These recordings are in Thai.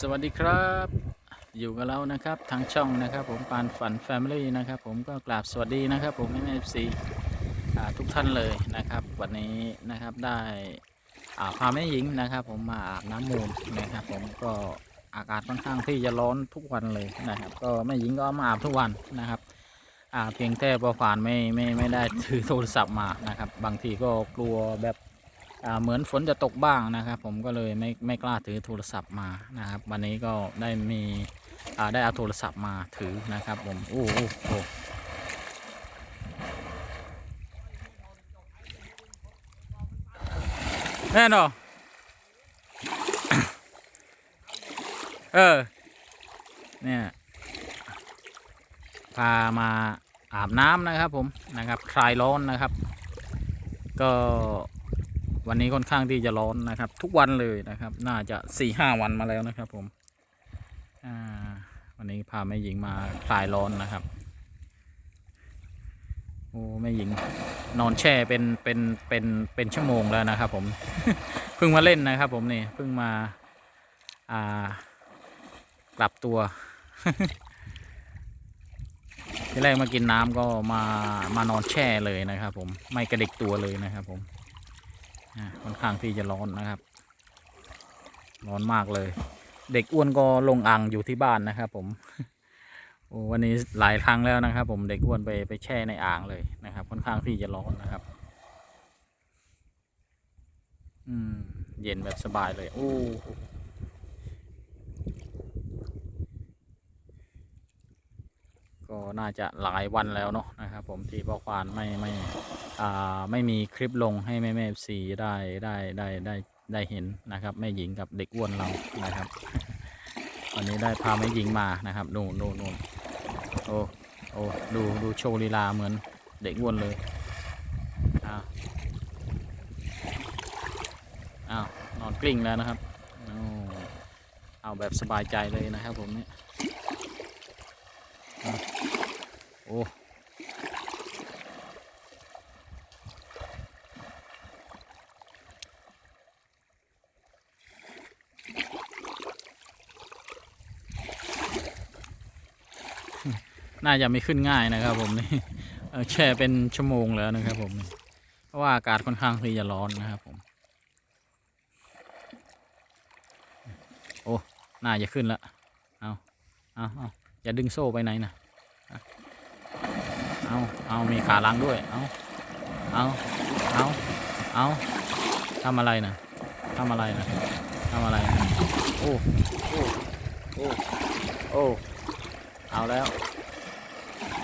สวัสดีครับ อยู่กับเรานะครับทางช่องนะครับ ผมปานฝันแฟมิลี่นะครับ ผมก็กราบสวัสดีนะครับ ผมเอฟซีทุกท่านเลยนะครับ วันนี้นะครับได้าพาแม่หญิงนะครับ ผมมาอาบน้ำมูลนะครับ ผมก็อากาศค่อนข้างที่จะร้อนทุกวันเลยนะครับ ก็แม่หญิงก็มาอาบทุกวันนะครับเพียงแต่ประฟานไม่ไม่ไม่ได้ถือโทรศัพท์มานะครับ บางทีก็กลัวแบบ เหมือนฝนจะตกบ้างนะครับ ผมก็เลยไม่ไม่กล้าถือโทรศัพท์มานะครับ วันนี้ก็ได้มีได้เอาโทรศัพท์มาถือนะครับผมโอ้โอ้โอ้แน่นอนเออ เนี่ย พามาอาบน้ำนะครับผมนะครับ คลายร้อนนะครับ ก็ วันนี้ค่อนข้างที่จะร้อนนะครับ ทุกวันเลยนะครับ น่าจะสี่ห้าวันมาแล้วนะครับ ผมวันนี้พาแม่หญิงมาคลายร้อนนะครับโอ้แม่หญิงนอนแช่เป็นเป็นเป็นเป็นชั่วโมงแล้วนะครับ ผมเพิ่งมาเล่นนะครับ ผมนี่เพิ่งมาอ่ากลับตัวที่แรกมากินน้ำก็มามานอนแช่เลยนะครับ ผมไม่กระดิกตัวเลยนะครับ ผม ค่อนข้างที่จะร้อนนะครับ ร้อนมากเลย เด็กอ้วนก็ลงอ่างอยู่ที่บ้านนะครับ ผมโอ้วันนี้หลายครั้งแล้วนะครับ ผมเด็กอ้วนไปไปแช่ในอ่างเลยนะครับ ค่อนข้างที่จะร้อนนะครับ อืม เย็นแบบสบายเลย โอ้ก็ น่าจะหลายวันแล้วเนาะนะครับผมที่พ่อควานไม่ไม่อ่าไม่มีคลิปลงให้แม่แม่ซีได้ได้ได้ได้ได้เห็นนะครับแม่หญิงกับเด็กอ้วนเรานะครับวันนี้ได้พาแม่หญิงมานะครับนู่นนู่นนู่นโอ้โอ้ดูดูโชว์ลีลาเหมือนเด็กอ้วนเลยอ้าวอ้าวนอนกลิ้งแล้วนะครับเอาแบบสบายใจเลยนะครับผมเนี่ย โอ้น่าจะไม่ขึ้นง่ายนะครับผมนี่แช่เป็นชั่วโมงแล้วนะครับผมเพราะว่าอากาศค่อนข้างที่จะร้อนนะครับผม โอ้ น่าจะขึ้นละเอาเอาเอาอย่าดึงโซ่ไปไหนนะ เอาเอามีขาล้างด้วย เอาเอาเอาเอาทำอะไรนะทำอะไรนะทำอะไรนะโอ้โอ้โอ้โอ้เอาแล้ว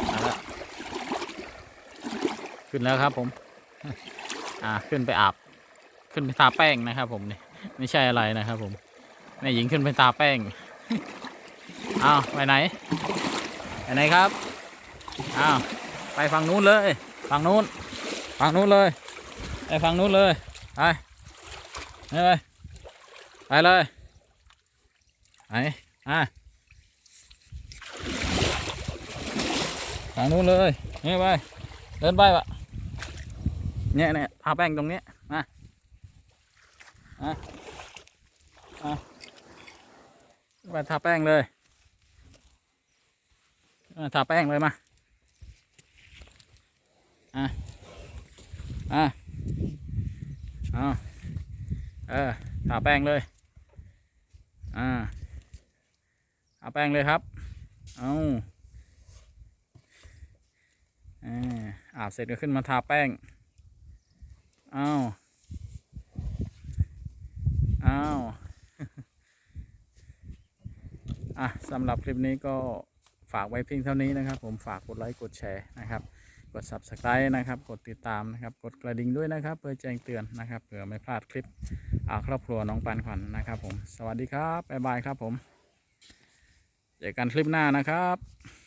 เอาแล้ว ขึ้นแล้วครับผม อ่าขึ้นไปอาบ ขึ้นไปทาแป้งนะครับผมนี่ไม่ใช่อะไรนะครับผมแม่หญิงขึ้นไปทาแป้งอ้าวไปไหน ไปไหนครับ อ้าว ไปฝั่งนู้นเลยฝั่งนู้นฝั่งนู้นเลยไปฝั่งนู้นเลยไปไปไปไปเลยไปอะทางนู้นเลยนี่ไปเดินไปวะเนี่ยเนี่ยทาแป้งตรงนี้มาอะอะไปทาแป้งเลยเออทาแป้งเลยมา อะอะเอาเออทาแป้งเลย อ่าทาแป้งเลยครับเอาอาอาบเสร็จก็ขึ้นมาทาแป้ง เอาวอ้าอะสำหรับคลิปนี้ก็ฝากไว้เพียงเท่านี้นะครับ ผมฝากกดไลค์กดแชร์นะครับ กด subscribe นะครับ กดติดตามนะครับ กดกระดิ่งด้วยนะครับ เพื่อแจ้งเตือนนะครับเผื่อไม่พลาดคลิปอาครอบครัวน้องปันขวัญนะครับผม สวัสดีครับบ๊ายบายครับผม เจอกันคลิปหน้านะครับ